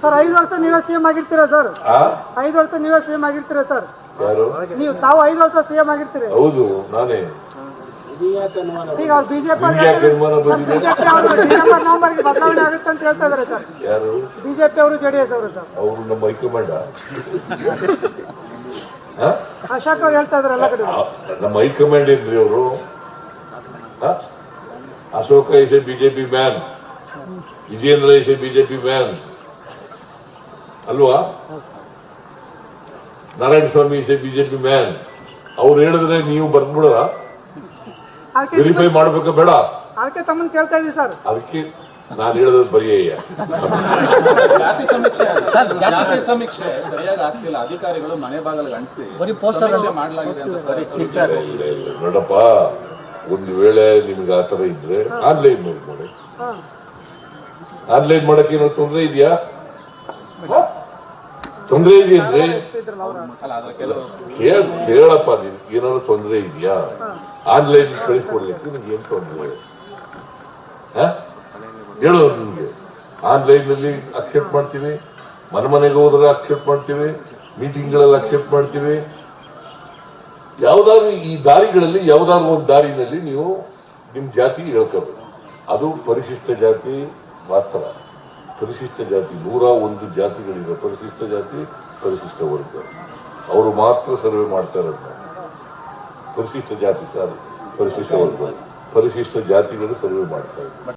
Sir ಐದು ವರ್ಷ ನೀವೇ ಸಿಎಂ ಆಗಿರ್ತೀರಾ ಸರ್? ಐದು ವರ್ಷ ನೀವೇ ಸಿಎಂ ಆಗಿರ್ತೀರಾ ಸರ್? ಯಾರು? ನೀವು ತಾವು ಐದು ವರ್ಷ ಸಿಎಂ ಆಗಿರ್ತೀರಿ. ಹೌದು ನಾನೇ. ಈಗ ಅವ್ರು ಬಿಜೆಪಿ ನವೆಂಬರ್ಗೆ ಬದಲಾವಣೆ ಆಗುತ್ತೆ ಅಂತ ಹೇಳ್ತಾ ಇದಾರೆ ಸರ್. ಯಾರು? ಬಿಜೆಪಿ ಅವರು ಜೆಡಿಎಸ್ ಅವರು ಸರ್. ಅವರು ನಮ್ಮ ಹೈಕಮಾಂಡ. ಅಶೋಕ್ ಅವ್ರು ಹೇಳ್ತಾ ಇದಾರೆ ಎಲ್ಲ ಕಡೆ. ನಮ್ಮ ಹೈಕಮಾಂಡ್ ಏನ್ರಿ ಅವರು? Ashoka is a BJP man Vijayendra is a BJP man ಅಲ್ವಾ? Narayana Swamy is a BJP man ಅವ್ರು ಹೇಳಿದ್ರೆ ನೀವು ಬರ್ದ್ಬಿಡರ? ಅದಕ್ಕೆ ವೆರಿಫೈ ಮಾಡ್ಬೇಕ? ಬೇಡ. ಅದಕ್ಕೆ ತಮ್ಮನ್ ಕೇಳ್ತಾ ಇದೀವಿ ಸರ್. ಅದಕ್ಕೆ ನಾನು ಹೇಳಿದ್ರೆ ಬರೆಯ ಜಾತಿ ಸಮೀಕ್ಷೆ ಜಾತಿ ಸಮೀಕ್ಷೆ ಸರಿಯಾಗಿ ಆಗ್ತಿಲ್ಲ. ಅಧಿಕಾರಿಗಳು ಮನೆ ಬಾಗಿಲಿಗೆ ಅಂಟಿಸಿ. ಬರೀ poster ಸಮೀಕ್ಷೆ ಮಾಡಲಾಗಿದೆ ಅಂತ ಸರಿ ಇಲ್ಲ ಇಲ್ಲ ನೋಡಪ್ಪ ಒಂದು ವೇಳೆ ನಿಮ್ಗೆ ಆತರ ತರ ಇದ್ರೆ ಆನ್ಲೈನ್ ಮಾಡಿ ಆನ್ಲೈನ್ ಮಾಡಕ್ಕೆ ಏನೋ ತೊಂದರೆ ಇದೆಯಾ? ತೊಂದರೆ ಇದೆ ಅಂದ್ರೆ? ಅದ್ರ ಕೆಲವು ಕೇಳ ಕೇಳಪ್ಪ ನಿನ್ಗೆ ಏನಾದ್ರು ತೊಂದರೆ ಇದೆಯಾ? ಆನ್ಲೈನ್ ಕಳಿಸ್ಕೊಡ್ಲಿಕ್ಕೆ ನಿಮ್ಗೆ ಏನ್ ತೊಂದರೆ? ಹೇಳು ನಿಮ್ಗೆ. ಆನ್ಲೈನ್ನಲ್ಲಿ ಅಕ್ಸೆಪ್ಟ್ ಮಾಡ್ತೀವಿ. ಮನೆ ಮನೆಗೆ ಹೋದ್ರೆ ಅಕ್ಸೆಪ್ಟ್ ಮಾಡ್ತೀವಿ. ಮೀಟಿಂಗ್ಗಳಲ್ಲಿ ಅಕ್ಸೆಪ್ಟ್ ಮಾಡ್ತೀವಿ. ಯಾವ್ದಾದ್ರು ಈ ದಾರಿಗಳಲ್ಲಿ ಯಾವ್ದಾದ್ರು ಒಂದು ದಾರಿನಲ್ಲಿ ನೀವು ನಿಮ್ ಜಾತಿ ಹೇಳ್ಕೋಬೇಕು. ಅದು ಪರಿಶಿಷ್ಟ ಜಾತಿ ಮಾತ್ರ. ಪರಿಶಿಷ್ಟ ಜಾತಿ ನೂರ ಒಂದು ಜಾತಿಗಳಿವೆ ಪರಿಶಿಷ್ಟ ಜಾತಿ, ಪರಿಶಿಷ್ಟ ವರ್ಗ. ಅವರು ಮಾತ್ರ ಸರ್ವೆ ಮಾಡ್ತಾ. ಪರಿಶಿಷ್ಟ ಜಾತಿ ಸರ್, ಪರಿಶಿಷ್ಟ ವರ್ಗ. ಪರಿಶಿಷ್ಟ ಜಾತಿಗಳು ಸರ್ವೆ ಮಾಡ್ತಾ ಇದ್ದಾರೆ